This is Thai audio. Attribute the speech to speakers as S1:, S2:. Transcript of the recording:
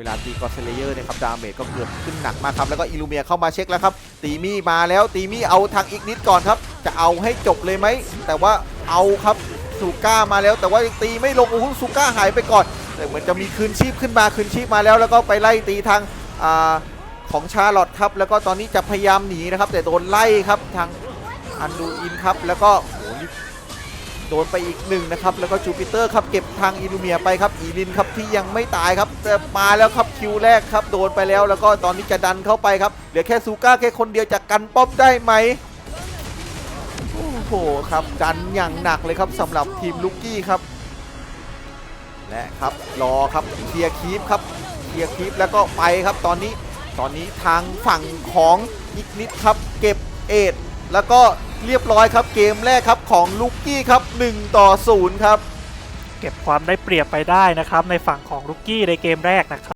S1: เวลาตีกอสเลเยอร์เนี่ยครับดาเมจก็เกิดขึ้นหนักมากครับ แล้วก็อิลูเมียเข้ามาเช็คแล้วครับ ตีมี่มาแล้วตีมี่เอาทางอีกนิดก่อนครับ จะเอาให้จบเลยไหม แต่ว่าเอาครับซูก้ามาแล้ว แต่ว่าตีไม่ลงโอ้โหซูก้าหายไปก่อน แต่เหมือนจะมีคืนชีพขึ้นมาคืนชีพมาแล้ว แล้วก็ไปไล่ตีทางอ่าของชาร์ลอตครับแล้วก็ตอนนี้จะพยายามหนีนะครับ แต่โดนไล่ครับทางอันดูอินครับแล้วก็โอ้โห โดนไปอีกหนึ่งนะครับ แล้วก็จูปิเตอร์ครับเก็บทางอิลูเมียไปครับอีลินครับที่ยังไม่ตายครับแต่มาแล้วครับคิวแรกครับโดนไปแล้วแล้วก็ตอนนี้จะดันเข้าไปครับเหลือแค่ซูก้าแค่คนเดียวจะกันป้อมได้ไหมโอ้โหครับดันอย่างหนักเลยครับสำหรับทีมลูกกี้ครับและครับรอครับเคลียร์คีปครับเคลียร์คีปแล้วก็ไปครับตอนนี้ตอนนี้ทางฝั่งของอีกนิดครับเก็บเอ็ดแล้วก็ เรียบร้อยครับเกมแรกครับของลูกกี้ครับ 1 ต่อ 0 ครับ
S2: เก็บความได้เปรียบไปได้นะครับในฝั่งของลุกกี้ในเกมแรกนะครับ